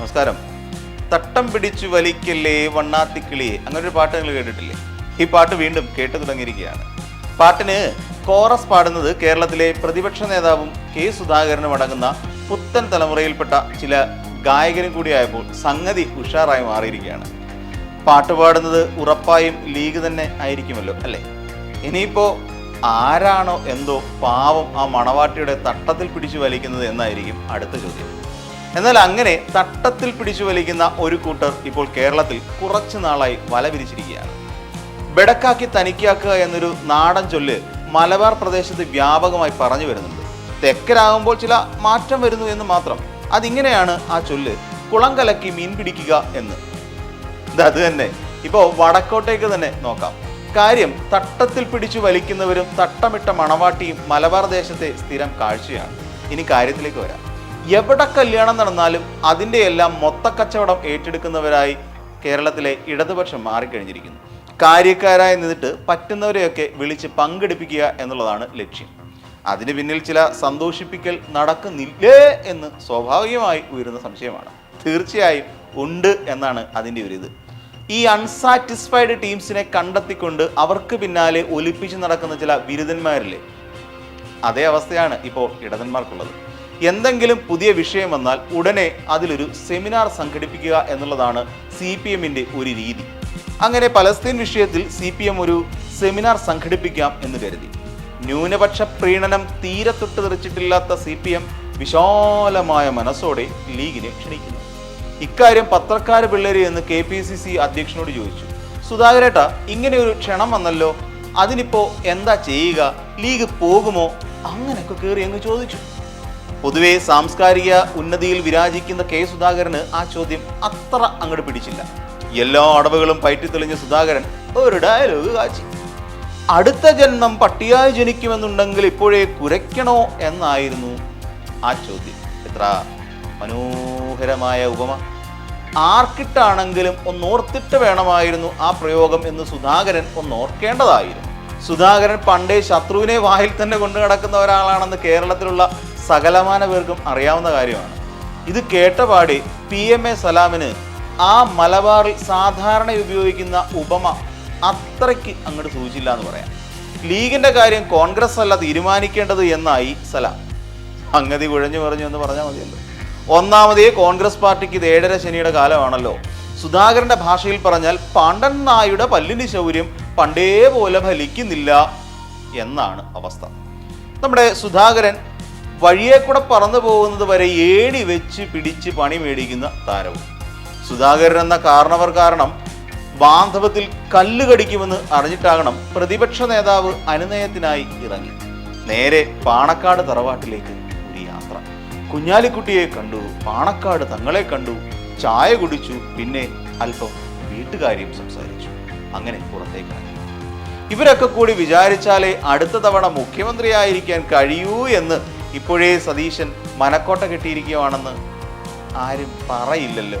നമസ്കാരം. തട്ടം പിടിച്ചു വലിക്കല്ലേ വണ്ണാത്തിക്കിളിയെ അങ്ങനെ ഒരു പാട്ട് നിങ്ങൾ കേട്ടിട്ടില്ലേ? ഈ പാട്ട് വീണ്ടും കേട്ടു തുടങ്ങിയിരിക്കുകയാണ്. പാട്ടിന് കോറസ് പാടുന്നത് കേരളത്തിലെ പ്രതിപക്ഷ നേതാവും കെ സുധാകരനും അടങ്ങുന്ന പുത്തൻ തലമുറയിൽപ്പെട്ട ചില ഗായകരും കൂടിയായപ്പോൾ സംഗതി ഉഷാറായി മാറിയിരിക്കുകയാണ്. പാട്ട് പാടുന്നത് ഉറപ്പായും ലീഗ് തന്നെ ആയിരിക്കുമല്ലോ അല്ലേ? ഇനിയിപ്പോ ആരാണോ എന്തോ പാവം ആ മണവാട്ടിയുടെ തട്ടത്തിൽ പിടിച്ചു വലിക്കുന്നത് എന്നായിരിക്കും അടുത്ത ചോദ്യം. എന്നാൽ അങ്ങനെ തട്ടത്തിൽ പിടിച്ചു വലിക്കുന്ന ഒരു കൂട്ടർ ഇപ്പോൾ കേരളത്തിൽ കുറച്ചു നാളായി വല വിരിച്ചിരിക്കുകയാണ്. ബെടക്കാക്കി തനിക്കാക്കുക എന്നൊരു നാടൻ ചൊല്ല് മലബാർ പ്രദേശത്ത് വ്യാപകമായി പറഞ്ഞു വരുന്നുണ്ട്. തെക്കരാകുമ്പോൾ ചില മാറ്റം വരുന്നു എന്ന് മാത്രം. അതിങ്ങനെയാണ് ആ ചൊല്ല് കുളം കലക്കി മീൻ പിടിക്കുക എന്ന്. അത് തന്നെ. ഇപ്പോൾ വടക്കോട്ടേക്ക് തന്നെ നോക്കാം. കാര്യം തട്ടത്തിൽ പിടിച്ചു വലിക്കുന്നവരും തട്ടമിട്ട മണവാട്ടിയും മലബാർ ദേശത്തെ സ്ഥിരം കാഴ്ചയാണ്. ഇനി കാര്യത്തിലേക്ക് വരാം. എവിടെ കല്യാണം നടന്നാലും അതിന്റെ എല്ലാം മൊത്തക്കച്ചവടം ഏറ്റെടുക്കുന്നവരായി കേരളത്തിലെ ഇടതുപക്ഷം മാറിക്കഴിഞ്ഞിരിക്കുന്നു. കാര്യക്കാരായി നിന്നിട്ട് പറ്റുന്നവരെയൊക്കെ വിളിച്ച് പങ്കെടുപ്പിക്കുക എന്നുള്ളതാണ് ലക്ഷ്യം. അതിന് പിന്നിൽ ചില സന്തോഷിപ്പിക്കൽ നടക്കുന്നില്ലേ എന്ന് സ്വാഭാവികമായി ഉയരുന്ന സംശയമാണ്. തീർച്ചയായും ഉണ്ട് എന്നാണ് അതിന്റെ ഒരു ഇത്. ഈ അൺസാറ്റിസ്ഫൈഡ് ടീംസിനെ കണ്ടെത്തിക്കൊണ്ട് അവർക്ക് പിന്നാലെ ഒലിപ്പിച്ച് നടക്കുന്ന ചില ബിരുദന്മാരില്ലേ? അതേ അവസ്ഥയാണ് ഇപ്പോൾ ഇടതന്മാർക്കുള്ളത്. എന്തെങ്കിലും പുതിയ വിഷയം വന്നാൽ ഉടനെ അതിലൊരു സെമിനാർ സംഘടിപ്പിക്കുക എന്നുള്ളതാണ് സി പി എമ്മിന്റെ ഒരു രീതി. അങ്ങനെ പലസ്തീൻ വിഷയത്തിൽ സി പി എം ഒരു സെമിനാർ സംഘടിപ്പിക്കാം എന്ന് കരുതി. ന്യൂനപക്ഷ പ്രീണനം തീരെ തൊട്ട് തെറിച്ചിട്ടില്ലാത്ത സി പി എം വിശാലമായ മനസ്സോടെ ലീഗിനെ ക്ഷണിക്കുന്നു. ഇക്കാര്യം പത്രക്കാര് പിള്ളേര് എന്ന് കെ പി സി സി അധ്യക്ഷനോട് ചോദിച്ചു. സുധാകരേട്ട ഇങ്ങനെ ഒരു ക്ഷണം വന്നല്ലോ അതിനിപ്പോ എന്താ ചെയ്യുക? ലീഗ് പോകുമോ? അങ്ങനെയൊക്കെ കയറി അങ്ങ് ചോദിച്ചു. പൊതുവെ സാംസ്കാരിക ഉന്നതിയിൽ വിരാജിക്കുന്ന കെ സുധാകരന് ആ ചോദ്യം അത്ര അങ്ങോട്ട് പിടിച്ചില്ല. എല്ലാ അടവുകളും പയറ്റിത്തെളിഞ്ഞ സുധാകരൻ ഒരു ഡയലോഗ് കാച്ചി. അടുത്ത ജന്മം പട്ടിയായി ജനിക്കുമെന്നുണ്ടെങ്കിൽ ഇപ്പോഴേ കുരയ്ക്കണോ എന്നായിരുന്നു ആ ചോദ്യം. എത്ര മനോഹരമായ ഉപമ. ആർക്കിട്ടാണെങ്കിലും ഒന്നോർത്തിട്ട് വേണമായിരുന്നു ആ പ്രയോഗം എന്ന് സുധാകരൻ ഒന്നോർക്കേണ്ടതായിരുന്നു. സുധാകരൻ പണ്ടേ ശത്രുവിനെ വായിൽ തന്നെ കൊണ്ടു നടക്കുന്ന ഒരാളാണെന്ന് കേരളത്തിലുള്ള സകലമാന പേർക്കും അറിയാവുന്ന കാര്യമാണ്. ഇത് കേട്ടപാടി പി എം എ സലാമിന് ആ മലബാറിൽ സാധാരണ ഉപയോഗിക്കുന്ന ഉപമ അത്രയ്ക്ക് അങ്ങോട്ട് സൂചിച്ചില്ല എന്ന് പറയാം. ലീഗിന്റെ കാര്യം കോൺഗ്രസ് അല്ല തീരുമാനിക്കേണ്ടത് എന്നായി സലാം. സംഗതി കുഴഞ്ഞു പറഞ്ഞു എന്ന് പറഞ്ഞാൽ മതിയല്ലോ. ഒന്നാമതേ കോൺഗ്രസ് പാർട്ടിക്ക് ഇത് ഏഴര ശനിയുടെ കാലമാണല്ലോ. സുധാകരന്റെ ഭാഷയിൽ പറഞ്ഞാൽ പാണ്ഡൻ നായുടെ പല്ലിന് ശൗര്യം പണ്ടേ പോലെ ഫലിക്കുന്നില്ല എന്നാണ് അവസ്ഥ. നമ്മുടെ സുധാകരൻ വഴിയെ കൂടെ പറന്നു പോകുന്നത് വരെ ഏടി വെച്ച് പിടിച്ച് പണി മേടിക്കുന്ന താരവും. സുധാകരൻ എന്ന കാരണവർ കാരണം ബാന്ധവത്തിൽ കല്ല് കടിക്കുമെന്ന് അറിഞ്ഞിട്ടാകണം പ്രതിപക്ഷ നേതാവ് അനുനയത്തിനായി ഇറങ്ങി. നേരെ പാണക്കാട് തറവാട്ടിലേക്ക് ഒരു യാത്ര. കുഞ്ഞാലിക്കുട്ടിയെ കണ്ടു പാണക്കാട് തങ്ങളെ കണ്ടു ചായ കുടിച്ചു പിന്നെ അല്പം വീട്ടുകാര്യം സംസാരിച്ചു. അങ്ങനെ പുറത്തേക്ക് ഇവരൊക്കെ കൂടി വിചാരിച്ചാലേ അടുത്ത തവണ മുഖ്യമന്ത്രിയായിരിക്കാൻ കഴിയൂ എന്ന് ഇപ്പോഴേ സതീശൻ മനക്കോട്ട കെട്ടിയിരിക്കുകയാണെന്ന് ആരും പറയില്ലല്ലോ.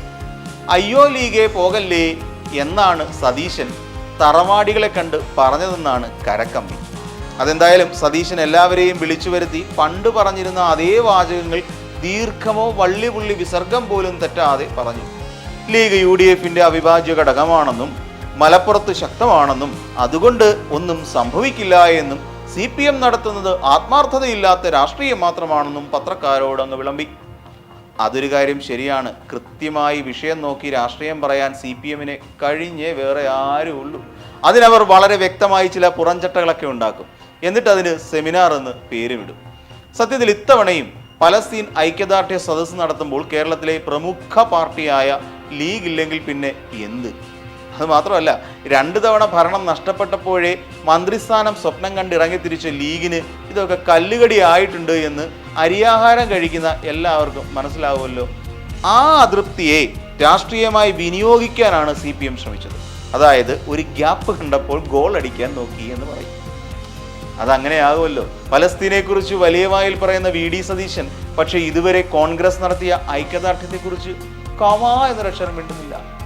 അയ്യോ ലീഗേ പോകല്ലേ എന്നാണ് സതീശൻ തറവാടികളെ കണ്ട് പറഞ്ഞതെന്നാണ് കരക്കമ്പി അതെന്തായാലും സതീശൻ എല്ലാവരെയും വിളിച്ചു വരുത്തി പണ്ട് പറഞ്ഞിരുന്ന അതേ വാചകങ്ങൾ ദീർഘമോ വള്ളിപുള്ളി വിസർഗം പോലും തെറ്റാതെ പറഞ്ഞു. ലീഗ് യു ഡി എഫിന്റെ അവിഭാജ്യ ഘടകമാണെന്നും മലപ്പുറത്ത് ശക്തമാണെന്നും അതുകൊണ്ട് ഒന്നും സംഭവിക്കില്ല എന്നും സി പി എം നടത്തുന്നത് ആത്മാർത്ഥതയില്ലാത്ത രാഷ്ട്രീയം മാത്രമാണെന്നും പത്രക്കാരോട് അങ്ങ് വിളമ്പി. അതൊരു കാര്യം ശരിയാണ്. കൃത്യമായി വിഷയം നോക്കി രാഷ്ട്രീയം പറയാൻ സി പി എമ്മിനെ കഴിഞ്ഞേ വേറെ ആരും ഉള്ളൂ അതിനവർ വളരെ വ്യക്തമായി ചില പുറഞ്ചട്ടകളൊക്കെ ഉണ്ടാക്കും. എന്നിട്ട് അതിന് സെമിനാർ എന്ന് പേരുമിടും സത്യത്തിൽ ഇത്തവണയും പലസ്തീൻ ഐക്യദാർഢ്യ സദസ്സ് നടത്തുമ്പോൾ കേരളത്തിലെ പ്രമുഖ പാർട്ടിയായ ലീഗ് ഇല്ലെങ്കിൽ പിന്നെ എന്ത്? അത് മാത്രമല്ല രണ്ട് തവണ ഭരണം നഷ്ടപ്പെട്ടപ്പോഴേ മന്ത്രിസ്ഥാനം സ്വപ്നം കണ്ട് ഇറങ്ങിത്തിരിച്ച ലീഗിന് ഇതൊക്കെ കല്ലുകടി ആയിട്ടുണ്ട് എന്ന് അരിയാഹാരം കഴിക്കുന്ന എല്ലാവർക്കും മനസ്സിലാവുമല്ലോ. ആ അതൃപ്തിയെ രാഷ്ട്രീയമായി വിനിയോഗിക്കാനാണ് സി പി എം ശ്രമിച്ചത്. അതായത് ഒരു ഗ്യാപ്പ് കണ്ടപ്പോൾ ഗോൾ അടിക്കാൻ നോക്കി എന്ന് പറയും. അതങ്ങനെയാകുമല്ലോ. പലസ്തീനെക്കുറിച്ച് വലിയ വായിൽ പറയുന്ന വി ഡി സതീശൻ പക്ഷേ ഇതുവരെ കോൺഗ്രസ് നടത്തിയ ഐക്യദാർഢ്യത്തെക്കുറിച്ച് കമാ എന്നൊരക്ഷരം മിണ്ടുന്നില്ല.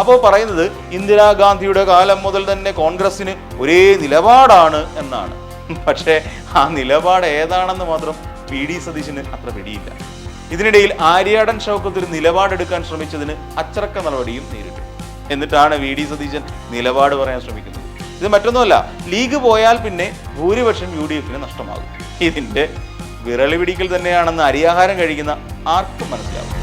അപ്പോൾ പറയുന്നത് ഇന്ദിരാഗാന്ധിയുടെ കാലം മുതൽ തന്നെ കോൺഗ്രസിന് ഒരേ നിലപാടാണ് എന്നാണ്. പക്ഷേ ആ നിലപാട് ഏതാണെന്ന് മാത്രം പി ഡി സതീശന് അത്ര പിടിയില്ല. ഇതിനിടയിൽ ആര്യാടൻ ഷൗക്കത്ത് ഒരു നിലപാടെടുക്കാൻ ശ്രമിച്ചതിന് അച്ചടക്ക നടപടിയും നേരിട്ടു. എന്നിട്ടാണ് വി ഡി സതീശൻ നിലപാട് പറയാൻ ശ്രമിക്കുന്നത്. ഇത് മറ്റൊന്നുമല്ല ലീഗ് പോയാൽ പിന്നെ ഭൂരിപക്ഷം യു ഡി എഫിന് നഷ്ടമാകും. ഇതിന്റെ വിരളി പിടിക്കൽ തന്നെയാണെന്ന് അരിയാഹാരം കഴിക്കുന്ന ആർക്കും മനസ്സിലാവും